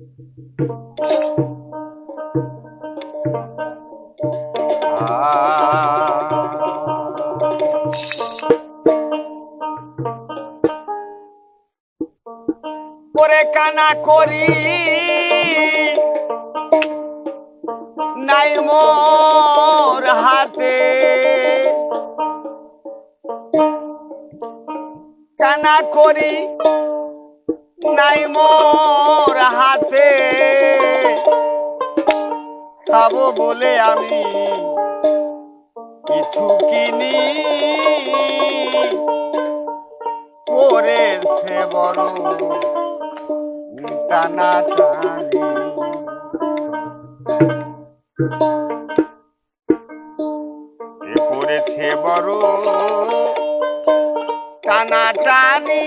করে কানা করি নাই মোর হাতে। কানা করি নাই মোর হাতে। খাব বলে আমি কিছু কিনি। করেছে সে টানা করেছে বড় টানা টানি।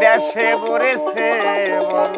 দেশে বরেছে বল।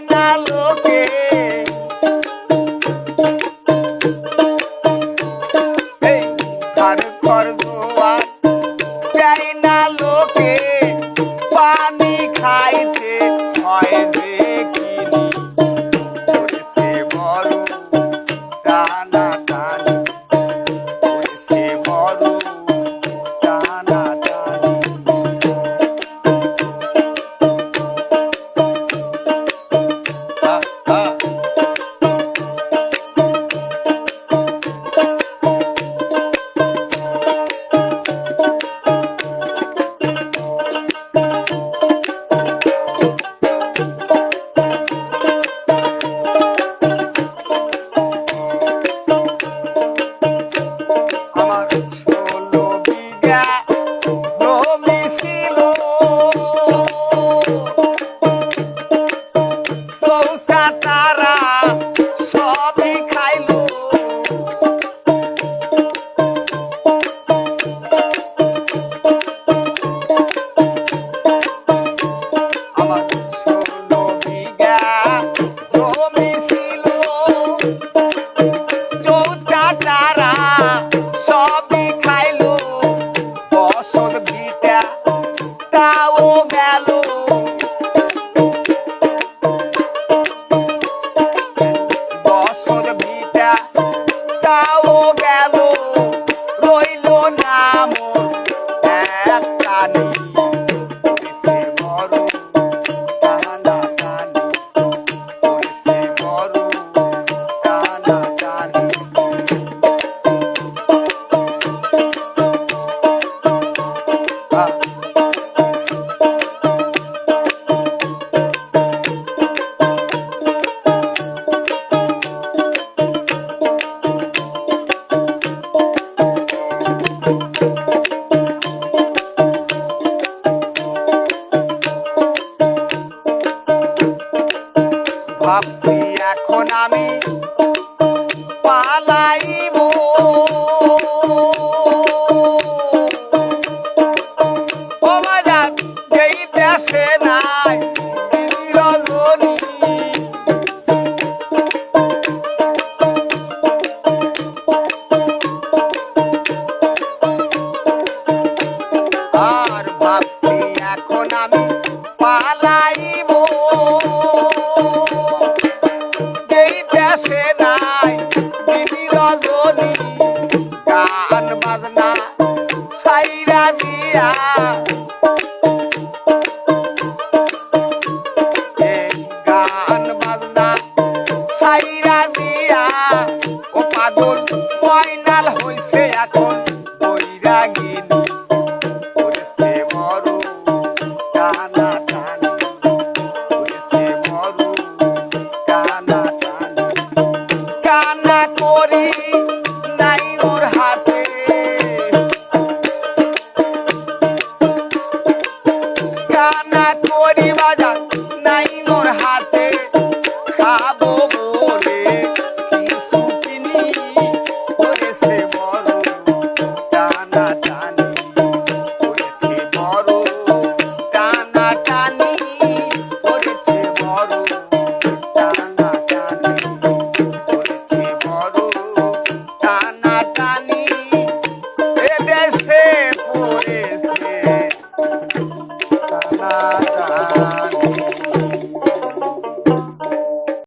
final.